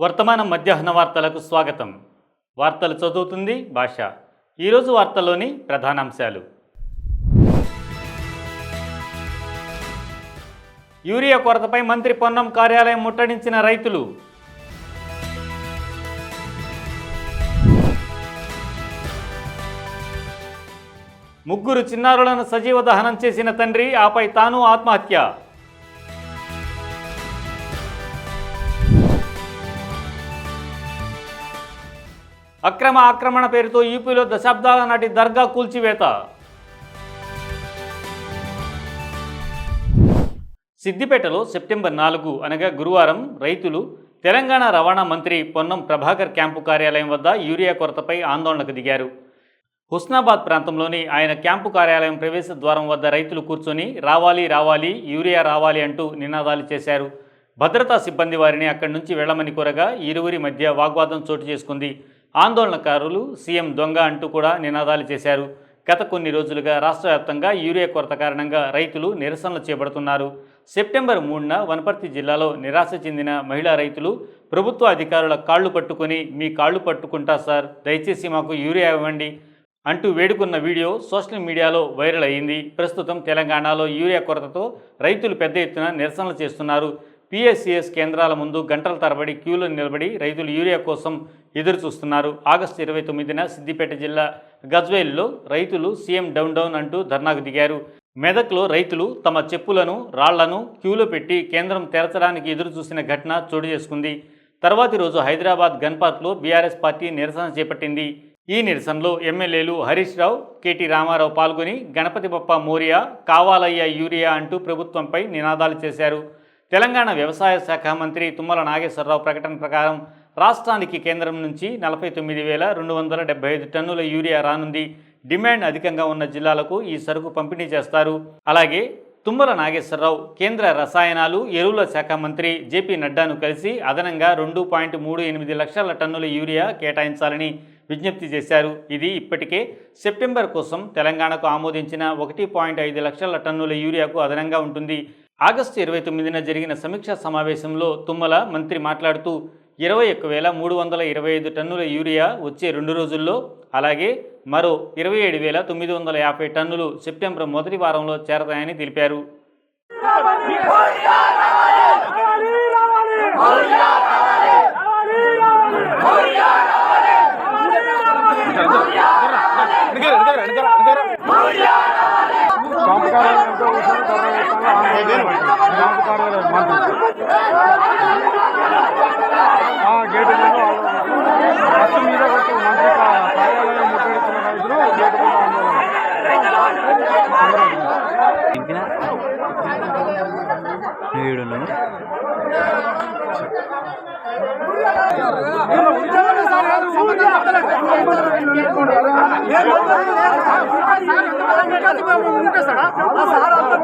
వర్తమానం మధ్యాహ్న వార్తలకు స్వాగతం. వార్తలు చదువుతుంది భాష. ఈరోజు వార్తల్లోని ప్రధానాంశాలు. యూరియా కొరతపై మంత్రి పొన్నం కార్యాలయం ముట్టడించిన రైతులు. ముగ్గురు చిన్నారులను సజీవ దహనం చేసిన తండ్రి ఆపై తాను ఆత్మహత్య. అక్రమ ఆక్రమణ పేరుతో యూపీలో దశాబ్దాల నాటి దర్గా కూల్చివేత. సిద్దిపేటలో సెప్టెంబర్ నాలుగు అనగా గురువారం రైతులు తెలంగాణ రవాణా మంత్రి పొన్నం ప్రభాకర్ క్యాంపు కార్యాలయం వద్ద యూరియా కొరతపై ఆందోళనకు దిగారు. హుస్నాబాద్ ప్రాంతంలోని ఆయన క్యాంపు కార్యాలయం ప్రవేశ ద్వారం వద్ద రైతులు కూర్చొని రావాలి రావాలి యూరియా రావాలి అంటూ నినాదాలు చేశారు. భద్రతా సిబ్బంది వారిని అక్కడి నుంచి వెళ్ళమని కోరగా ఇరువురి మధ్య వాగ్వాదం చోటు చేసుకుంది. ఆందోళనకారులు సీఎం దొంగ అంటూ కూడా నినాదాలు చేశారు. గత కొన్ని రోజులుగా రాష్ట్ర వ్యాప్తంగా యూరియా కొరత కారణంగా రైతులు నిరసనలు చేపడుతున్నారు. సెప్టెంబర్ మూడున వనపర్తి జిల్లాలో నిరాశ చెందిన మహిళా రైతులు ప్రభుత్వ అధికారుల కాళ్ళు పట్టుకొని మీ కాళ్ళు పట్టుకుంటా సార్ దయచేసి మాకు యూరియా ఇవ్వండి అంటూ వేడుకున్న వీడియో సోషల్ మీడియాలో వైరల్ అయింది. ప్రస్తుతం తెలంగాణలో యూరియా కొరతతో రైతులు పెద్ద ఎత్తున నిరసనలు చేస్తున్నారు. పిఎస్సిఎస్ కేంద్రాల ముందు గంటల తరబడి క్యూలో నిలబడి రైతులు యూరియా కోసం ఎదురు చూస్తున్నారు ఆగస్టు ఇరవై తొమ్మిదిన సిద్దిపేట జిల్లా గజ్వేల్లో రైతులు సీఎం డౌన్ డౌన్ అంటూ ధర్నాకు దిగారు. మెదక్లో రైతులు తమ చెప్పులను రాళ్ళను క్యూలో పెట్టి కేంద్రం తెరచడానికి ఎదురు చూసిన ఘటన చోటు చేసుకుంది. తర్వాతి రోజు హైదరాబాద్ గన్పార్క్లో బీఆర్ఎస్ పార్టీ నిరసన చేపట్టింది. ఈ నిరసనలో ఎమ్మెల్యేలు హరీష్ రావు కేటీ రామారావు పాల్గొని గణపతి బప్ప మోరియా కావాలయ్య యూరియా అంటూ ప్రభుత్వంపై నినాదాలు చేశారు. తెలంగాణ వ్యవసాయ శాఖ మంత్రి తుమ్మల నాగేశ్వరరావు ప్రకటన ప్రకారం రాష్ట్రానికి కేంద్రం నుంచి నలభై తొమ్మిది వేల రెండు వందల డెబ్బై ఐదు టన్నుల యూరియా రానుంది. డిమాండ్ అధికంగా ఉన్న జిల్లాలకు ఈ సరుకు పంపిణీ చేస్తారు. అలాగే తుమ్మల నాగేశ్వరరావు కేంద్ర రసాయనాలు ఎరువుల శాఖ మంత్రి జేపీ నడ్డాను కలిసి అదనంగా రెండు పాయింట్ మూడు ఎనిమిది లక్షల టన్నుల యూరియా కేటాయించాలని విజ్ఞప్తి చేశారు. ఇది ఇప్పటికే సెప్టెంబర్ కోసం తెలంగాణకు ఆమోదించిన ఒకటి పాయింట్ ఐదు లక్షల టన్నుల యూరియాకు అదనంగా ఉంటుంది. ఆగస్టు ఇరవై తొమ్మిదిన జరిగిన సమీక్షా సమావేశంలో తుమ్మల మంత్రి మాట్లాడుతూ ఇరవై ఒక్క వేల మూడు వందల ఇరవై ఐదు టన్నుల యూరియా వచ్చే రెండు రోజుల్లో అలాగే మరో ఇరవై ఏడు వేల తొమ్మిది వందల యాభై టన్నులు సెప్టెంబర్ మొదటి వారంలో చేరతాయని తెలిపారు క్యాంపు కార్యాలయం ఎంతో కూర్చొని ధర్నా చేస్తాను ఆందోళన క్యాంపు కార్యాలయం మంత్రి ఆ, గేటు ముందు ఆందోళన.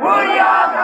Booyah!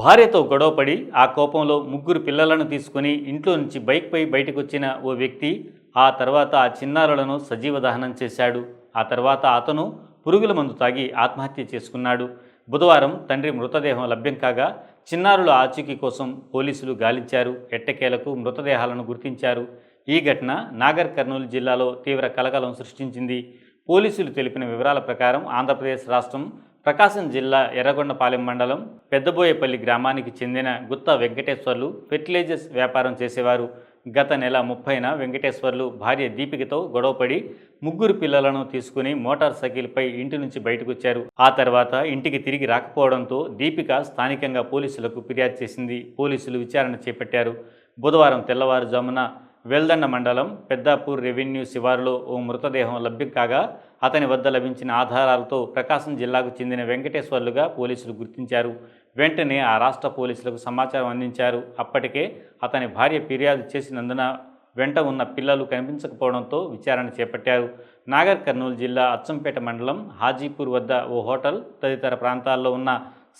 భార్యతో గొడవపడి ఆ కోపంలో ముగ్గురు పిల్లలను తీసుకుని ఇంట్లో నుంచి బైక్పై బయటకు వచ్చిన ఓ వ్యక్తి ఆ తర్వాత ఆ చిన్నారులను సజీవ దహనం చేశాడు. ఆ తర్వాత అతను పురుగుల మందు తాగి ఆత్మహత్య చేసుకున్నాడు. బుధవారం తండ్రి మృతదేహం లభ్యం కాగా చిన్నారుల ఆచూకీ కోసం పోలీసులు గాలించారు. ఎట్టకేలకు మృతదేహాలను గుర్తించారు. ఈ ఘటన నాగర్ కర్నూలు జిల్లాలో తీవ్ర కలకలం సృష్టించింది. పోలీసులు తెలిపిన వివరాల ప్రకారం ఆంధ్రప్రదేశ్ రాష్ట్రం ప్రకాశం జిల్లా ఎర్రగొండపాలెం మండలం పెద్దబోయేపల్లి గ్రామానికి చెందిన గుత్త వెంకటేశ్వర్లు ఫెర్టిలైజర్స్ వ్యాపారం చేసేవారు. గత నెల ముప్పైన వెంకటేశ్వర్లు భార్య దీపికతో గొడవపడి ముగ్గురు పిల్లలను తీసుకుని మోటార్ సైకిల్పై ఇంటి నుంచి బయటకొచ్చారు. ఆ తర్వాత ఇంటికి తిరిగి రాకపోవడంతో దీపిక స్థానికంగా పోలీసులకు ఫిర్యాదు చేసింది. పోలీసులు విచారణ చేపట్టారు. బుధవారం తెల్లవారుజామున వెల్దండ మండలం పెద్దాపూర్ రెవెన్యూ శివారులో ఓ మృతదేహం లభ్యం కాగా అతని వద్ద లభించిన ఆధారాలతో ప్రకాశం జిల్లాకు చెందిన వెంకటేశ్వర్లుగా పోలీసులు గుర్తించారు. వెంటనే ఆ రాష్ట్ర పోలీసులకు సమాచారం అందించారు. అప్పటికే అతని భార్య ఫిర్యాదు చేసినందున వెంట ఉన్న పిల్లలు కనిపించకపోవడంతో విచారణ చేపట్టారు. నాగర్ కర్నూలు జిల్లా అచ్చంపేట మండలం హాజీపూర్ వద్ద ఓ హోటల్ తదితర ప్రాంతాల్లో ఉన్న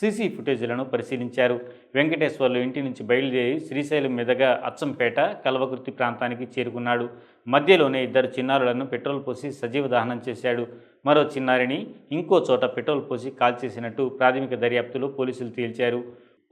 సీసీ ఫుటేజీలను పరిశీలించారు. వెంకటేశ్వర్లు ఇంటి నుంచి బయలుదేరి శ్రీశైలం మీదుగా అచ్చంపేట కల్వకుర్తి ప్రాంతానికి చేరుకున్నాడు. మధ్యలోనే ఇద్దరు చిన్నారులను పెట్రోల్ పోసి సజీవ దహనం చేశాడు. మరో చిన్నారిని ఇంకో చోట పెట్రోల్ పోసి కాల్చేసినట్టు ప్రాథమిక దర్యాప్తులో పోలీసులు తేల్చారు.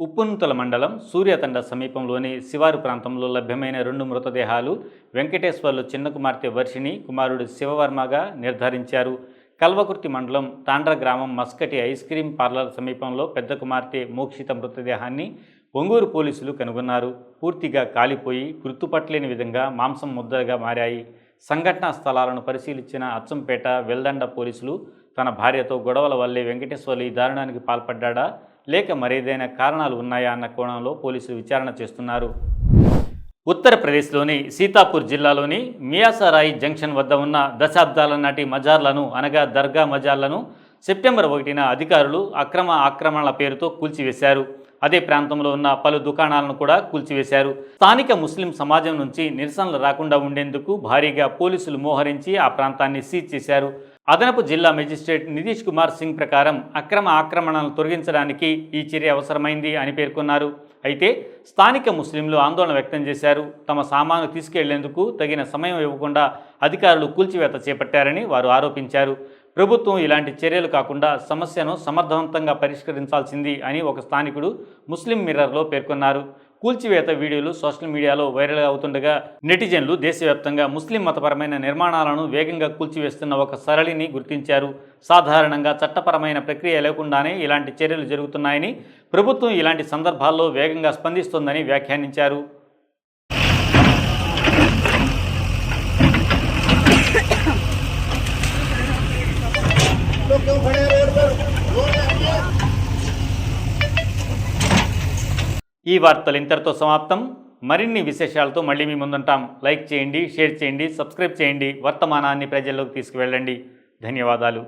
ఉప్పునుతల మండలం సూర్యతండ సమీపంలోని శివారు ప్రాంతంలో లభ్యమైన రెండు మృతదేహాలు వెంకటేశ్వర్లు చిన్న కుమార్తె వర్షిణి కుమారుడు శివవర్మగా నిర్ధారించారు. కల్వకుర్తి మండలం తాండ్ర గ్రామం మస్కటి ఐస్ క్రీం పార్లర్ సమీపంలో పెద్ద కుమార్తె మోక్షిత మృతదేహాన్ని ఒంగూరు పోలీసులు కనుగొన్నారు. పూర్తిగా కాలిపోయి గుర్తుపట్టలేని విధంగా మాంసం ముద్దగా మారాయి. సంఘటనా స్థలాలను పరిశీలించిన అచ్చంపేట వెల్దండ పోలీసులు తన భార్యతో గొడవల వల్లే వెంకటేశ్వర్లు ఈ దారుణానికి పాల్పడ్డా లేక మరేదైనా కారణాలు ఉన్నాయా? అన్న కోణంలో పోలీసులు విచారణ చేస్తున్నారు. ఉత్తరప్రదేశ్లోని సీతాపూర్ జిల్లాలోని మియాసరాయి జంక్షన్ వద్ద ఉన్న దశాబ్దాల నాటి మజార్లను అనగా దర్గా మజార్లను సెప్టెంబర్ ఒకటిన అధికారులు అక్రమ ఆక్రమణల పేరుతో కూల్చివేశారు. అదే ప్రాంతంలో ఉన్న పలు దుకాణాలను కూడా కూల్చివేశారు. స్థానిక ముస్లిం సమాజం నుంచి నిరసనలు రాకుండా ఉండేందుకు భారీగా పోలీసులు మోహరించి ఆ ప్రాంతాన్ని సీజ్ చేశారు. అదనపు జిల్లా మెజిస్ట్రేట్ నితీష్ కుమార్ సింగ్ ప్రకారం అక్రమ ఆక్రమణలను తొలగించడానికి ఈ చర్య అవసరమైంది అని పేర్కొన్నారు. అయితే స్థానిక ముస్లింలు ఆందోళన వ్యక్తం చేశారు. తమ సామాను తీసుకెళ్ళేందుకు తగిన సమయం ఇవ్వకుండా అధికారులు కూల్చివేత చేపట్టారని వారు ఆరోపించారు. ప్రభుత్వం ఇలాంటి చర్యలు కాకుండా సమస్యను సమర్థవంతంగా పరిష్కరించాల్సింది అని ఒక స్థానికుడు ముస్లిం మిర్రర్లో పేర్కొన్నారు. కూల్చివేత వీడియోలు సోషల్ మీడియాలో వైరల్ అవుతుండగా నెటిజన్లు దేశవ్యాప్తంగా ముస్లిం మతపరమైన నిర్మాణాలను వేగంగా కూల్చివేస్తున్న ఒక సరళిని గుర్తించారు. సాధారణంగా చట్టపరమైన ప్రక్రియ లేకుండానే ఇలాంటి చర్యలు జరుగుతున్నాయని ప్రభుత్వం ఇలాంటి సందర్భాల్లో వేగంగా స్పందిస్తోందని వ్యాఖ్యానించారు. ఈ వార్తలు ఇంతటితో సమాప్తం. మరిన్ని విశేషాలతో మళ్ళీ మీ ముందుంటాం. లైక్ చేయండి షేర్ చేయండి సబ్స్క్రైబ్ చేయండి. వర్తమానాన్ని ప్రజల్లోకి తీసుకువెళ్ళండి. ధన్యవాదాలు.